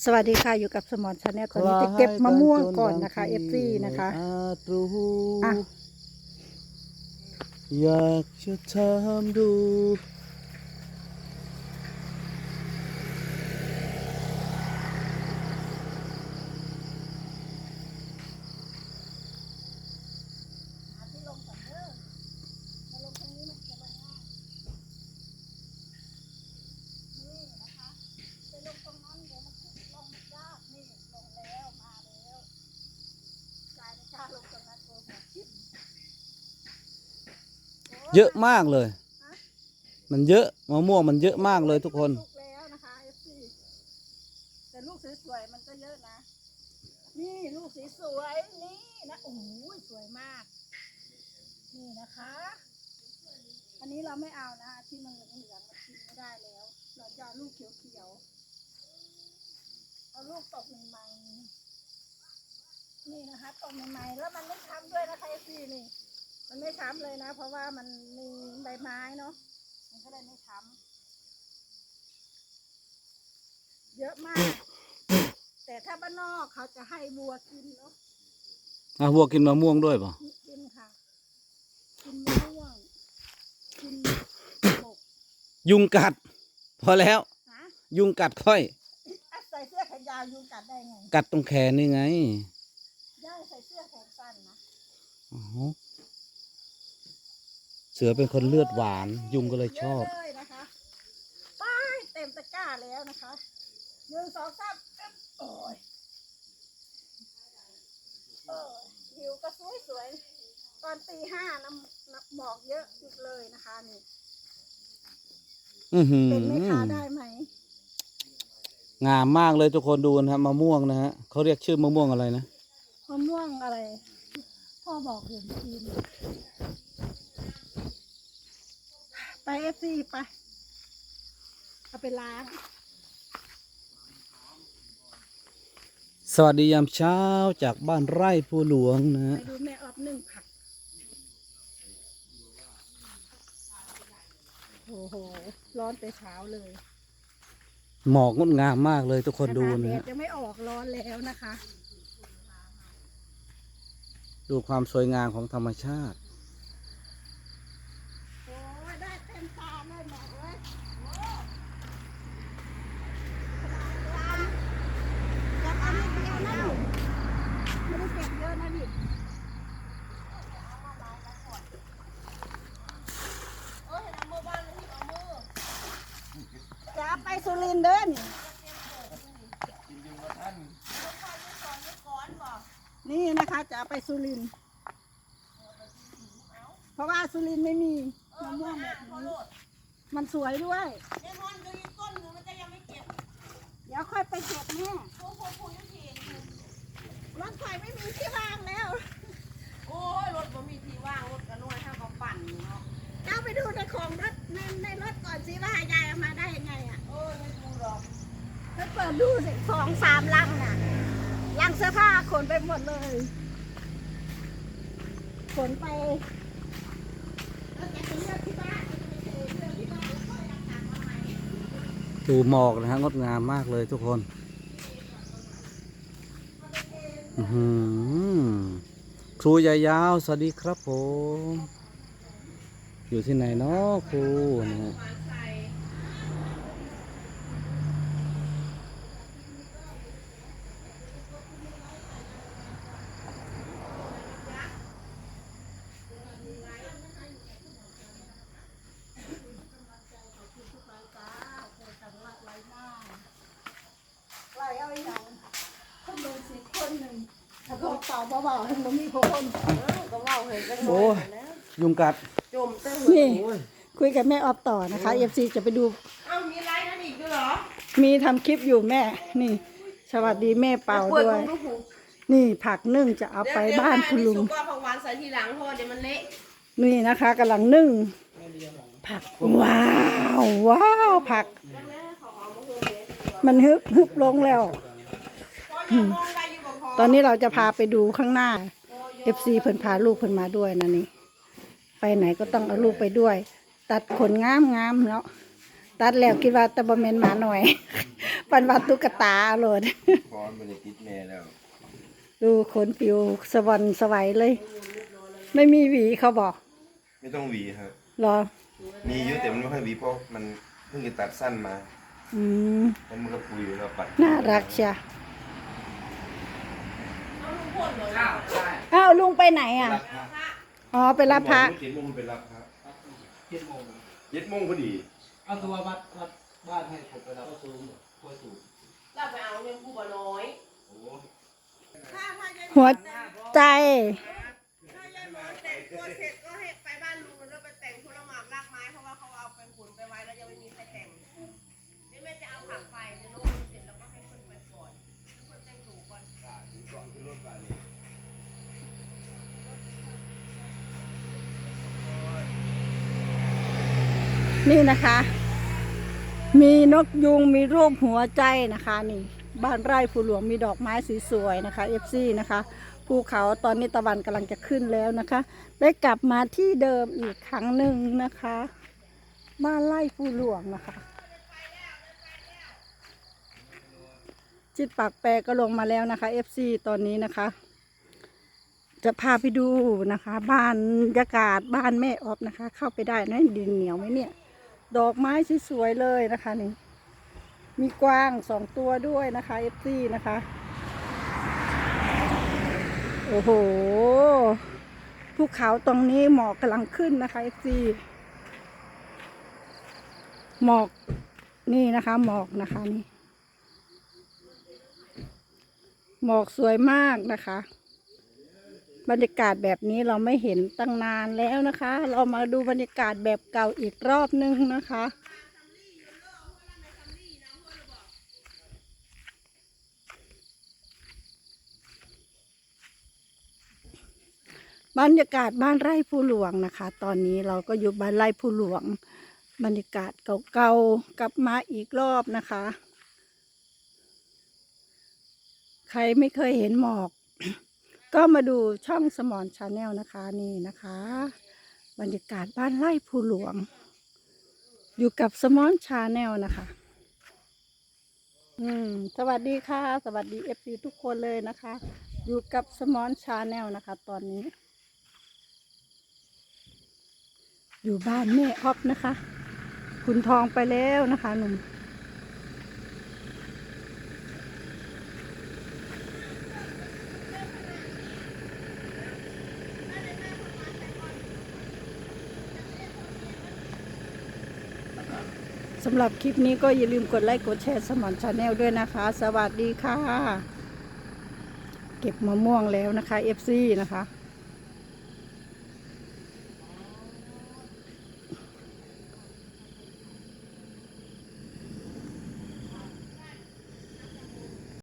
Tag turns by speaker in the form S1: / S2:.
S1: สวัสดีค่ะอยู่กับสมอนชาแนลตอนนี้จะเก็บมะม่วงก่อนนะคะเอฟซีนะคะ
S2: อาจรู้
S1: อะ
S2: อยากจะถามดู เยอะมากเลย มันเยอะมะม่วงมันเยอะมากเลยทุกคน
S1: ลูกแล้วนะคะเอฟซีแต่ลูกสวยๆมันก็เยอะนะ นี่ลูกสีสวยนี่นะโอ้ยสวยมาก นี่นะคะ อันนี้เราไม่เอานะที่มันเหลืองๆมันกินไม่ได้แล้ว เราจะเอาลูกเขียวๆเอาลูกตกใหม่ๆนี่นะคะตกใหม่ๆแล้วมันไม่ช้ำด้วยนะคะเอฟซีนี่ มันไม่ช้ำเลยนะ เพราะว่ามันมีใบไม้เนาะมันก็เลยไม่ช้ำเยอะมาก แต่ถ้าบ้านนอกเขาจะให้วัวกินเนาะ
S2: อะวัวกินมะม่วงด้วยเปล่ะ
S1: กินค่ะ กินมะม่วงกินบก
S2: ยุงกัด พอแล้ว
S1: ฮะ
S2: ยุงกัดค่อย
S1: อะใส่เสื้อแขนยาวยุงกัดได้ไง
S2: กัดตรงแขนนี่ไง
S1: ย่าใส่เสื้อแขนสั้นนะ
S2: อ๋อเสือเป็นคนเลือดหวาน ยุงก็เลยชอบ
S1: เยอะเลยนะคะไป้ายเต็มตะกร้าแล้วนะคะหนึ่งสองสามอึ๊บโอ้ยเออวิวก็สวยสวยๆตอนตีห้าน้ำน้ำหมอกเยอะอีกเลยนะคะนี่
S2: อือหือ
S1: เป็นแม่ค้าได้ไหม
S2: งามมากเลยทุกคนดูนะครับมะม่วงนะฮะเขาเรียกชื่อมะม่วงอะไรนะ
S1: มะม่วงอะไร พ่อบอกอยู่กิน ไปเอฟซีไป เอาไปล้าง
S2: สวัสดียามเช้าจากบ้านไร่ผู้หลวงนะ
S1: ไป
S2: ฮะ
S1: ดูแม่ออบหนึ่งผัก โอ้โห ร้อนแต่เช้าเลย
S2: หมอกงดงามมากเลยทุกคนดู
S1: ขนา
S2: นะ
S1: แด
S2: ฮะ
S1: ดจะไม่ออกร้อนแล้วนะคะ
S2: ดูความสวยงามของธรรมชาติ
S1: โอ้ยได้เต็มตาเลยหมอกเลยอยากเอานิดเดียวนะไม่ได้เก็บเยอะนะพี่จะไปสุริ นเดินนี่นะคะจะไปสุรินเพราะว่าสุรินไม่มีมะม่วงแบบนี้มันสวยด้วย
S3: เดี๋ยวมันจะมีต้นหนึ่งมันจะยังไม่เก็บ
S1: เดี๋ยวค่อยไปเก็บแม่รถไฟไม่มีที่วางแล้ว
S3: โอ้ยรถบ่มีที่ อ
S1: งสามลังน่ะลังเสื้อผ้าขนไปหมดเลยขนไปแล้หม่
S2: ดูหมอกนะฮะงดงามมากเลยทุกคนอื้อหือครูยายาวสวัสดีครับผม อยู่ที่ไหนเนาะครูนะฮะ
S3: มาใส่
S1: ไล่เอาอย่างคนหนึ่งสิบคนหนึ่งถ้า เขาเป่าเบาๆให้มันมีคน
S3: เออก็เว่าเห็นกันหม
S2: โอ้ย
S3: ดแล้ว
S2: ยุงกัด
S3: จมเต้น
S1: นี่คุยกับแม่ออฟต่อนะคะเอฟซีจะไปดู
S3: เอ้ามีไรนั่นอีกด้วยเหรอ
S1: มีทำคลิปอยู่แม่ นี่ สวัสดีแม่เป่า
S3: เปิด
S1: ด้วย
S3: ดูหู
S1: นี่ผักนึ่งจะเอาไปบ้านคุณลุง
S3: เดี๋ยวเดี๋ยวป้านี่สุกว่าผักหวานใส่ทีหลังเพราะว่าเดี๋ยวมันเละ
S1: นี่นะคะกำลังนึ่ง ผัก ว้าว ว้าว ผัก มันฮึบฮึบลงแล้ว
S3: พออย่ามองได้อยู่กับพอ
S1: ตอนนี้เราจะพาไปดูข้างหน้า FC เพิ่นพาลูกเพิ่นมาด้วยนะนี่ ไปไหนก็ต้องเอาลูกไปด้วย ตัดขนงามงามๆเนาะตัดแล้วคิดว่าแตะบะเมนหมาหน่อย ปันว่าตุ๊กตาโหลด
S4: พร้อมมันจะติดแม่แล้ว
S1: ดูขนปิวสวรรค์สวัยเลย ไม่มีหวีเขาบอก
S4: ไม่ต้องหวีครับ
S1: เหรอ
S4: มีอยู่แต่มันไม่ค่อยหวีเพราะมันเพิ่งจะตัดสั้นมา
S1: อืม
S4: แล้วมันก็ปุยแล้วปัด
S1: น่ารักเชีย
S3: เอาลุงพลเหรอ
S1: อ้าวลุงไปไหนอะอ๋อไปรับพระ
S4: เจ็ดโมงเป็นรับพระ
S2: เจ็ดโมง
S4: เจ็ดโมงพอดี
S2: เอาตัววัดวัดบ้านให้ผมไปรับสูงค่อยสูง
S3: เราไปเอาเงินผู้บ่น้อย
S1: หัวใจ
S3: ถ้ายายหมอนแต่งตัวเสร็จก็ให้ไปบ้านลุงแล้วไปแต่งผลไม้รากไม้เพราะว่าเขาเอาไปขนไปไว้แล้วยังไม่มีใครแต่งนี่แม่จะเอาผักไปเดี๋ยวลงเสร็จแล้วก็ให้คนไปก่อนแล้วคนแต่งถูกก่อน
S1: นี่นะคะ มีนกยุงมีรูปหัวใจนะคะนี่บ้านไร่ภูหลวงมีดอกไม้สีสวยนะคะเอฟซีนะคะภูเขาตอนนี้ตะวันกำลังจะขึ้นแล้วนะคะ ได้กลับมาที่เดิมอีกครั้งหนึ่งนะคะ บ้านไร่ภูหลวงนะคะ จิตปากแปรก็ลงมาแล้วนะคะ FC ตอนนี้นะคะ จะพาไปดูนะคะ บ้านบรรยากาศบ้านแม่ออฟนะคะ เข้าไปได้นะดินเหนียวไหมเนี่ย ดอกไม้สวยๆเลยนะคะนี่ มีกวางสองตัวด้วยนะคะ FC นะคะ โอ้โหภูเขาตรงนี้หมอกกำลังขึ้นนะคะ FC หมอกนี่นะคะหมอกนะคะนี่หมอกสวยมากนะคะ บรรยากาศแบบนี้เราไม่เห็นตั้งนานแล้วนะคะ เรามาดูบรรยากาศแบบเก่าอีกรอบนึงนะคะ บรรยากาศบ้านไร่ผู้หลวงนะคะ ตอนนี้เราก็อยู่บ้านไร่ผู้หลวง บรรยากาศเก่าๆกลับมาอีกรอบนะคะ ใครไม่เคยเห็นหมอก ก็มาดูช่องสมอนชาแนลนะคะนี่นะคะ บรรยากาศบ้านไร่ภูหลวง อยู่กับสมอนชาแนลนะคะ อืม สวัสดีค่ะ สวัสดีเอฟซีทุกคนเลยนะคะ อยู่กับสมอนชาแนลนะคะ ตอนนี้ อยู่บ้านแม่ออฟนะคะ คุณทองไปแล้วนะคะหนุ่ม สำหรับคลิปนี้ก็อย่าลืมกดไลค์กดแชร์สมอนชาแนลด้วยนะคะ สวัสดีค่ะ เก็บมะม่วงแล้วนะคะ FC นะคะ